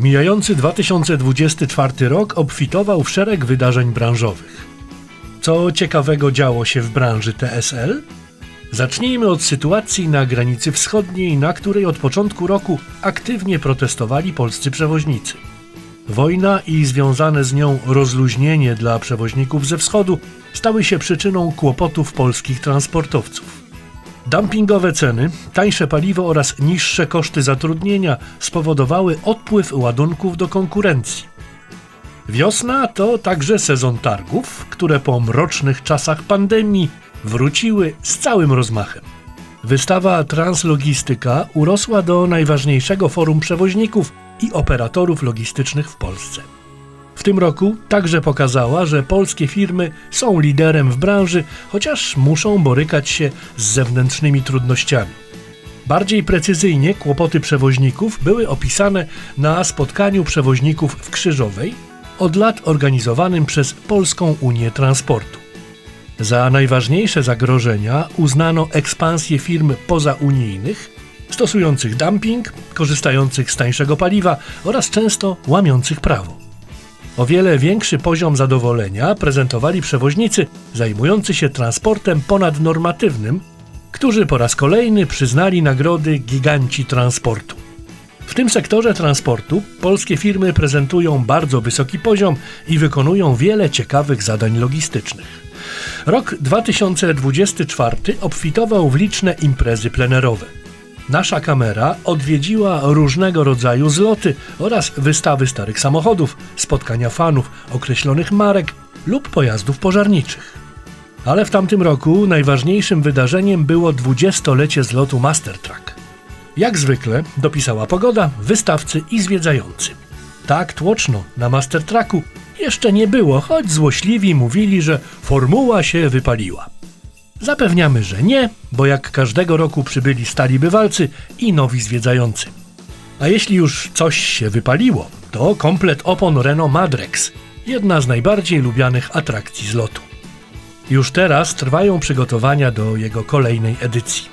Mijający 2024 rok obfitował w szereg wydarzeń branżowych. Co ciekawego działo się w branży TSL? Zacznijmy od sytuacji na granicy wschodniej, na której od początku roku aktywnie protestowali polscy przewoźnicy. Wojna i związane z nią rozluźnienie dla przewoźników ze wschodu stały się przyczyną kłopotów polskich transportowców. Dumpingowe ceny, tańsze paliwo oraz niższe koszty zatrudnienia spowodowały odpływ ładunków do konkurencji. Wiosna to także sezon targów, które po mrocznych czasach pandemii wróciły z całym rozmachem. Wystawa Translogistyka urosła do najważniejszego forum przewoźników i operatorów logistycznych w Polsce. W tym roku także pokazała, że polskie firmy są liderem w branży, chociaż muszą borykać się z zewnętrznymi trudnościami. Bardziej precyzyjnie kłopoty przewoźników były opisane na spotkaniu przewoźników w Krzyżowej, od lat organizowanym przez Polską Unię Transportu. Za najważniejsze zagrożenia uznano ekspansję firm pozaunijnych, stosujących dumping, korzystających z tańszego paliwa oraz często łamiących prawo. O wiele większy poziom zadowolenia prezentowali przewoźnicy zajmujący się transportem ponadnormatywnym, którzy po raz kolejny przyznali nagrody giganci transportu. W tym sektorze transportu polskie firmy prezentują bardzo wysoki poziom i wykonują wiele ciekawych zadań logistycznych. Rok 2024 obfitował w liczne imprezy plenerowe. Nasza kamera odwiedziła różnego rodzaju zloty oraz wystawy starych samochodów, spotkania fanów określonych marek lub pojazdów pożarniczych. Ale w tamtym roku najważniejszym wydarzeniem było 20-lecie zlotu Mastertrack. Jak zwykle dopisała pogoda, wystawcy i zwiedzający. Tak tłoczno na Mastertracku jeszcze nie było, choć złośliwi mówili, że formuła się wypaliła. Zapewniamy, że nie, bo jak każdego roku przybyli stali bywalcy i nowi zwiedzający. A jeśli już coś się wypaliło, to komplet opon Renault Madrex, jedna z najbardziej lubianych atrakcji z lotu. Już teraz trwają przygotowania do jego kolejnej edycji.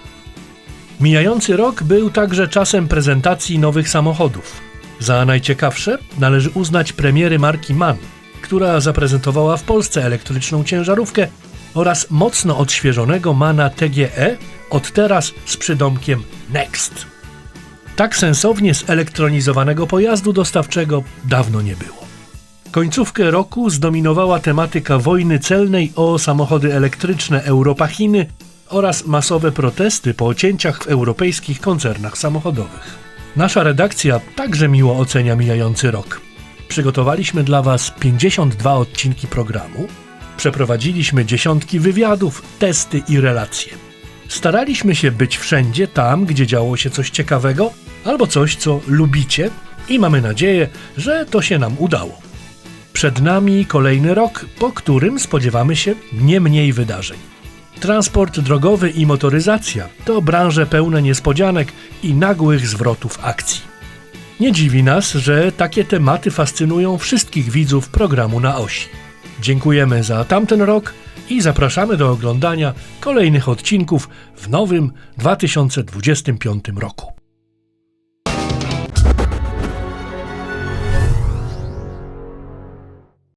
Mijający rok był także czasem prezentacji nowych samochodów. Za najciekawsze należy uznać premiery marki MAN, która zaprezentowała w Polsce elektryczną ciężarówkę oraz mocno odświeżonego MANa TGE, od teraz z przydomkiem Next. Tak sensownie zelektronizowanego pojazdu dostawczego dawno nie było. Końcówkę roku zdominowała tematyka wojny celnej o samochody elektryczne Europa-Chiny oraz masowe protesty po cięciach w europejskich koncernach samochodowych. Nasza redakcja także miło ocenia mijający rok. Przygotowaliśmy dla Was 52 odcinki programu, przeprowadziliśmy dziesiątki wywiadów, testy i relacje. Staraliśmy się być wszędzie tam, gdzie działo się coś ciekawego albo coś, co lubicie, i mamy nadzieję, że to się nam udało. Przed nami kolejny rok, po którym spodziewamy się nie mniej wydarzeń. Transport drogowy i motoryzacja to branże pełne niespodzianek i nagłych zwrotów akcji. Nie dziwi nas, że takie tematy fascynują wszystkich widzów programu na osi. Dziękujemy za tamten rok i zapraszamy do oglądania kolejnych odcinków w nowym 2025 roku.